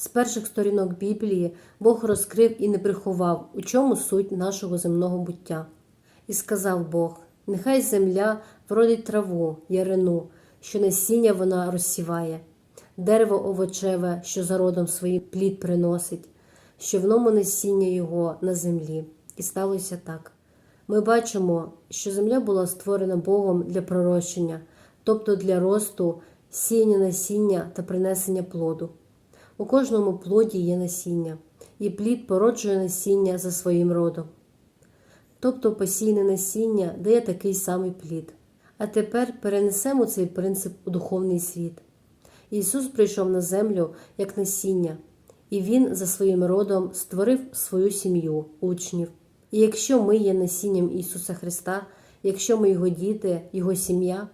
З перших сторінок Біблії Бог розкрив і не приховав, у чому суть нашого земного буття. І сказав Бог: Нехай земля вродить траву, ярину, що насіння вона розсіває, дерево овочеве, що за родом своїм плід приносить, що в ньому насіння його на землі. І сталося так. Ми бачимо, що земля була створена Богом для пророщення, тобто для росту, сіяння насіння та принесення плоду. У кожному плоді є насіння, і плід породжує насіння за своїм родом. Тобто посійне насіння дає такий самий плід. А тепер перенесемо цей принцип у духовний світ. Ісус прийшов на землю як насіння, і Він за своїм родом створив свою сім'ю, учнів. І якщо ми є насінням Ісуса Христа, якщо ми Його діти, Його сім'я,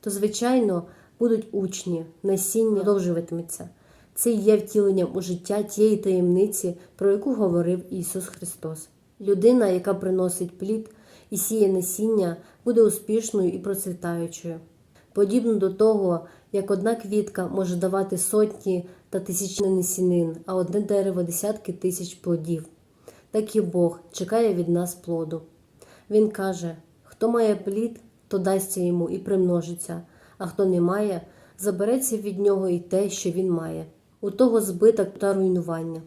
то, звичайно, будуть учні, насіння продовжуватиметься. Це є втіленням у життя тієї таємниці, про яку говорив Ісус Христос. Людина, яка приносить плід і сіє насіння, буде успішною і процвітаючою. Подібно до того, як одна квітка може давати сотні та тисячі насінин, а одне дерево десятки тисяч плодів. Так і Бог чекає від нас плоду. Він каже: хто має плід, то дасться йому і примножиться, а хто не має, забереться від нього і те, що він має. У того збиток та руйнування.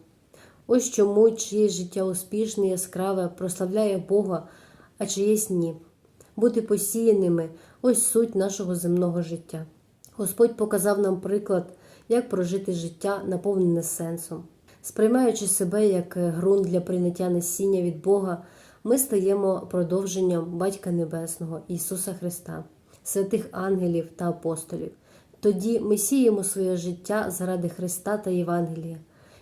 Ось чому чиєсь життя успішне, яскраве, прославляє Бога, а чиєсь ні. Бути посіяними ось суть нашого земного життя. Господь показав нам приклад, як прожити життя, наповнене сенсом. Сприймаючи себе як ґрунт для прийняття насіння від Бога, ми стаємо продовженням Батька Небесного Ісуса Христа, святих ангелів та апостолів. Тоді ми сіємо своє життя заради Христа та Євангелія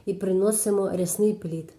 і приносимо рясний плід.